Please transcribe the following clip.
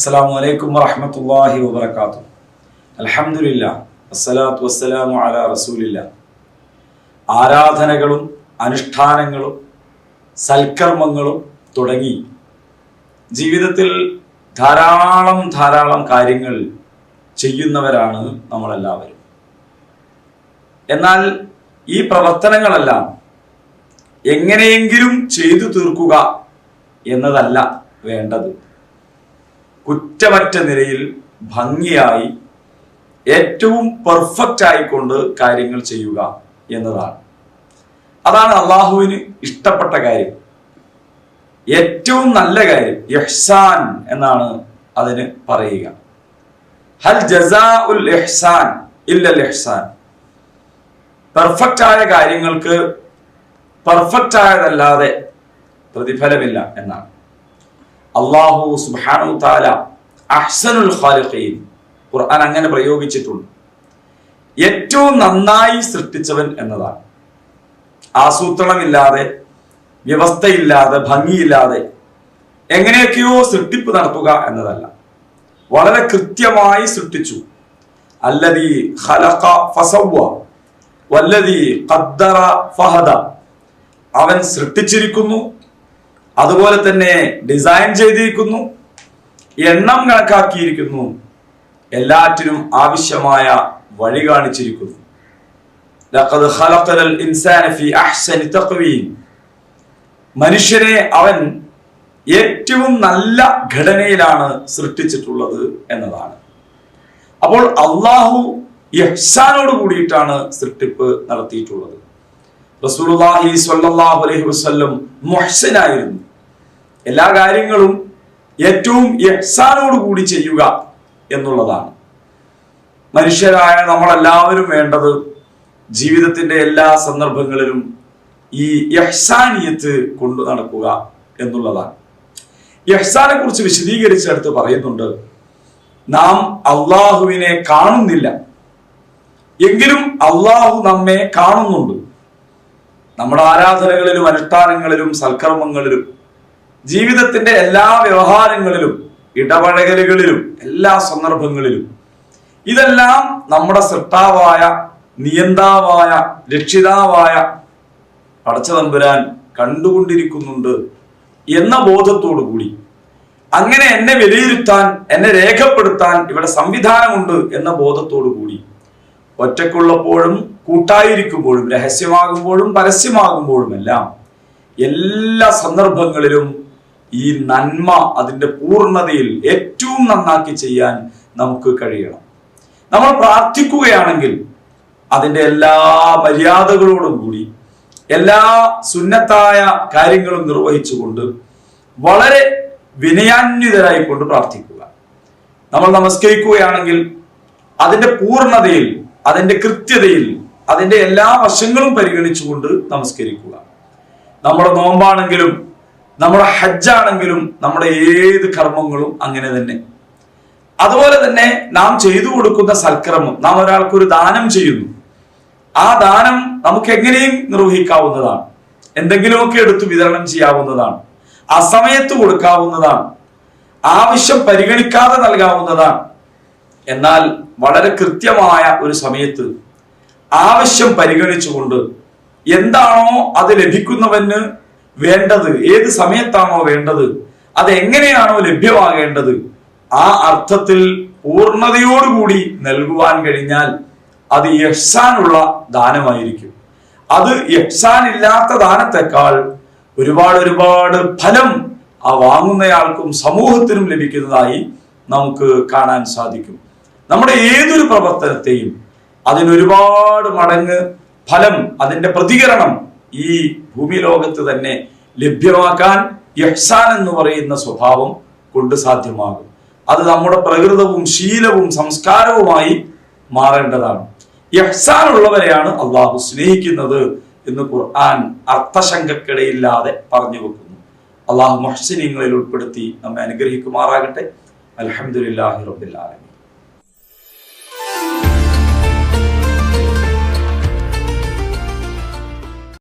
അസ്സലാമു അലൈക്കും വറഹ്മത്തുള്ളാഹി വബറകാതുഹു. അലഹമില്ല അസ്സലാത്തു വസ്സലാമു അല റസൂലില്ല ആരാധനകളും അനുഷ്ഠാനങ്ങളും സൽക്കർമ്മങ്ങളും തുടങ്ങി. ജീവിതത്തിൽ ധാരാളം ധാരാളം കാര്യങ്ങൾ ചെയ്യുന്നവരാണ് നമ്മളെല്ലാവരും. എന്നാൽ ഈ പ്രവർത്തനങ്ങളെല്ലാം എങ്ങനെയെങ്കിലും ചെയ്തു തീർക്കുക എന്നതല്ല വേണ്ടത്. കുറ്റമറ്റ നിലയിൽ ഭംഗിയായി ഏറ്റവും പെർഫെക്റ്റ് ആയിക്കൊണ്ട് കാര്യങ്ങൾ ചെയ്യുക എന്നതാണ്. അതാണ് അള്ളാഹുവിന് ഇഷ്ടപ്പെട്ട കാര്യം. ഏറ്റവും നല്ല കാര്യം യഹ്സാൻ എന്നാണ് അതിന് പറയുക. ഹൽ ജസാ ഉൽ ഇഹ്സാൻ ഇല്ലൽ പെർഫെക്റ്റ് ആയ കാര്യങ്ങൾക്ക് പെർഫെക്റ്റ് ആയതല്ലാതെ പ്രതിഫലമില്ല എന്നാണ്. അള്ളാഹു സുബാനു താല അഹ്സനുൽ ഖാലിഖീൻ. ഖുർആൻ അങ്ങനെ പ്രയോഗിച്ചിട്ടുണ്ട്. ഏറ്റവും നന്നായി സൃഷ്ടിച്ചവൻ എന്നതാണ്. ആസൂത്രണമില്ലാതെ വ്യവസ്ഥയില്ലാതെ ഭംഗിയില്ലാതെ എങ്ങനെയൊക്കെയോ സൃഷ്ടിപ്പ് നടത്തുക എന്നതല്ല. വളരെ കൃത്യമായി സൃഷ്ടിച്ചു. അല്ലതി ഖലഖ ഫസവ്വ വല്ലതി ഖദ്ദറ ഫഹദ. അവൻ സൃഷ്ടിച്ചിരിക്കുന്നു അതുപോലെ തന്നെ ഡിസൈൻ ചെയ്തിരിക്കുന്നു എണ്ണം കണക്കാക്കിയിരിക്കുന്നു എല്ലാറ്റിനും ആവശ്യമായ വഴി കാണിച്ചിരിക്കുന്നു. മനുഷ്യനെ അവൻ ഏറ്റവും നല്ല ഘടനയിലാണ് സൃഷ്ടിച്ചിട്ടുള്ളത് എന്നതാണ്. അപ്പോൾ അള്ളാഹു യഹ്സാനോട് കൂടിയിട്ടാണ് സൃഷ്ടിപ്പ് നടത്തിയിട്ടുള്ളത്. റസൂലുള്ളാഹി സ്വല്ലല്ലാഹു അലൈഹി വസല്ലം എല്ലാ കാര്യങ്ങളും ഏറ്റവും യഹ്സാനോട് കൂടി ചെയ്യുക എന്നുള്ളതാണ്. മനുഷ്യരായ നമ്മളെല്ലാവരും വേണ്ടത് ജീവിതത്തിന്റെ എല്ലാ സന്ദർഭങ്ങളിലും ഈ യഹ്സാനിയത്ത് കൊണ്ടു നടക്കുക എന്നുള്ളതാണ്. യഹ്സാനെ കുറിച്ച് വിശദീകരിച്ചെടുത്ത് പറയുന്നുണ്ട് നാം അള്ളാഹുവിനെ കാണുന്നില്ല. എങ്കിലും അള്ളാഹു നമ്മെ കാണുന്നുണ്ട്. നമ്മുടെ ആരാധനകളിലും അനുഷ്ഠാനങ്ങളിലും സൽക്കർമ്മങ്ങളിലും ജീവിതത്തിന്റെ എല്ലാ വ്യവഹാരങ്ങളിലും ഇടപഴകലുകളിലും എല്ലാ സന്ദർഭങ്ങളിലും ഇതെല്ലാം നമ്മുടെ സൃഷ്ടാവായ നിയന്താവായ രക്ഷിതാവായ പടച്ചതമ്പുരാൻ കണ്ടുകൊണ്ടിരിക്കുന്നുണ്ട് എന്ന ബോധത്തോടു കൂടി. അങ്ങനെ എന്നെ വിലയിരുത്താൻ എന്നെ രേഖപ്പെടുത്താൻ ഇവിടെ സംവിധാനമുണ്ട് എന്ന ബോധത്തോടു കൂടി. ഒറ്റക്കുള്ളപ്പോഴും കൂട്ടായിരിക്കുമ്പോഴും രഹസ്യമാകുമ്പോഴും പരസ്യമാകുമ്പോഴുമെല്ലാം എല്ലാ സന്ദർഭങ്ങളിലും ഈ നന്മ അതിന്റെ പൂർണതയിൽ ഏറ്റവും നന്നാക്കി ചെയ്യാൻ നമുക്ക് കഴിയണം. നമ്മൾ പ്രാർത്ഥിക്കുകയാണെങ്കിൽ അതിന്റെ എല്ലാ മര്യാദകളോടും കൂടി എല്ലാ സുന്നത്തായ കാര്യങ്ങളും നിർവഹിച്ചുകൊണ്ട് വളരെ വിനയാന്വിതരായിക്കൊണ്ട് പ്രാർത്ഥിക്കുക. നമ്മൾ നമസ്കരിക്കുകയാണെങ്കിൽ അതിന്റെ പൂർണതയിൽ അതിന്റെ കൃത്യതയിൽ അതിന്റെ എല്ലാ വശങ്ങളും പരിഗണിച്ചുകൊണ്ട് നമസ്കരിക്കുക. നമ്മുടെ നോമ്പാണെങ്കിലും നമ്മുടെ ഹജ്ജാണെങ്കിലും നമ്മുടെ ഏത് കർമ്മങ്ങളും അങ്ങനെ തന്നെ. അതുപോലെ തന്നെ നാം ചെയ്തു കൊടുക്കുന്ന സൽക്രമം നാം ഒരാൾക്ക് ഒരു ദാനം ചെയ്യുന്നു. ആ ദാനം നമുക്ക് എങ്ങനെയും നിർവഹിക്കാവുന്നതാണ്. എന്തെങ്കിലുമൊക്കെ എടുത്ത് വിതരണം ചെയ്യാവുന്നതാണ്. അസമയത്ത് കൊടുക്കാവുന്നതാണ്. ആവശ്യം പരിഗണിക്കാതെ നൽകാവുന്നതാണ്. എന്നാൽ വളരെ കൃത്യമായ ഒരു സമയത്ത് ആവശ്യം പരിഗണിച്ചുകൊണ്ട് എന്താണോ അത് ലഭിക്കുന്നവന് വേണ്ടത് ഏത് സമയത്താണോ വേണ്ടത് അത് എങ്ങനെയാണോ ലഭ്യമാകേണ്ടത് ആ അർത്ഥത്തിൽ പൂർണതയോടുകൂടി നൽകുവാൻ കഴിഞ്ഞാൽ അത് യക്ഷാനുള്ള ദാനമായിരിക്കും. അത് യക്ഷാൻ ഇല്ലാത്ത ദാനത്തെക്കാൾ ഒരുപാട് ഒരുപാട് ഫലം ആ വാങ്ങുന്നയാൾക്കും സമൂഹത്തിനും ലഭിക്കുന്നതായി നമുക്ക് കാണാൻ സാധിക്കും. നമ്മുടെ ഏതൊരു പ്രവർത്തനത്തെയും അതിനൊരുപാട് മടങ്ങ് ഫലം അതിന്റെ പ്രതികരണം ഈ ഭൂമി ലോകത്ത് തന്നെ ലഭ്യമാക്കാൻ യഹ്സാൻ എന്ന് പറയുന്ന സ്വഭാവം കൊണ്ട് സാധ്യമാകും. അത് നമ്മുടെ പ്രകൃതവും ശീലവും സംസ്കാരവുമായി മാറേണ്ടതാണ്. യഹ്സാൻ ഉള്ളവരെയാണ് അള്ളാഹു സ്നേഹിക്കുന്നത് എന്ന് ഖുർആൻ അർത്ഥശങ്കക്കിടയില്ലാതെ പറഞ്ഞു വെക്കുന്നു. അള്ളാഹു മഹ്സിനിങ്ങളിൽ ഉൾപ്പെടുത്തി നമ്മെ അനുഗ്രഹിക്കുമാറാകട്ടെ. അലഹമുല്ലാഹി ആലമീൻ.